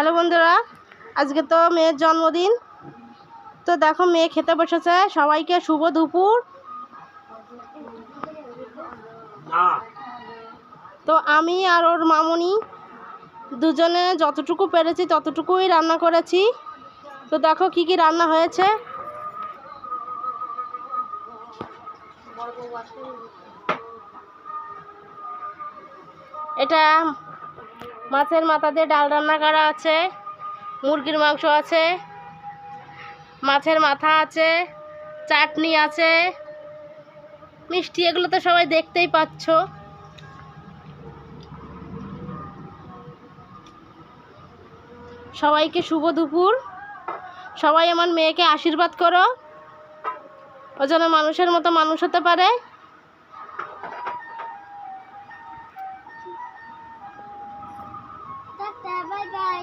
Hello বন্ধুরা আজকে তো মেয়ের জন্মদিন। তো দেখো মেয়ে খেতে বসেছে সবাইকে শুভ দুপুর। তো আমি আর ওর মামনি দুজনে যতটুকু পেরেছি ততটুকুই রান্না করেছি। তো দেখো কি কি রান্না হয়েছে। এটা মাছের মাথা দিয়ে ডাল রান্না করা আছে, মুরগির মাংস আছে, মাছের মাথা আছে, চাটনি আছে। মিষ্টি এগুলো তো সবাই দেখতেই পাচ্ছ। সবাইকে শুভ দুপুর। সবাই আমার মেয়েকে আশীর্বাদ করো। ও যেন মানুষের মতো মানুষ হতে পারে। Bye bye.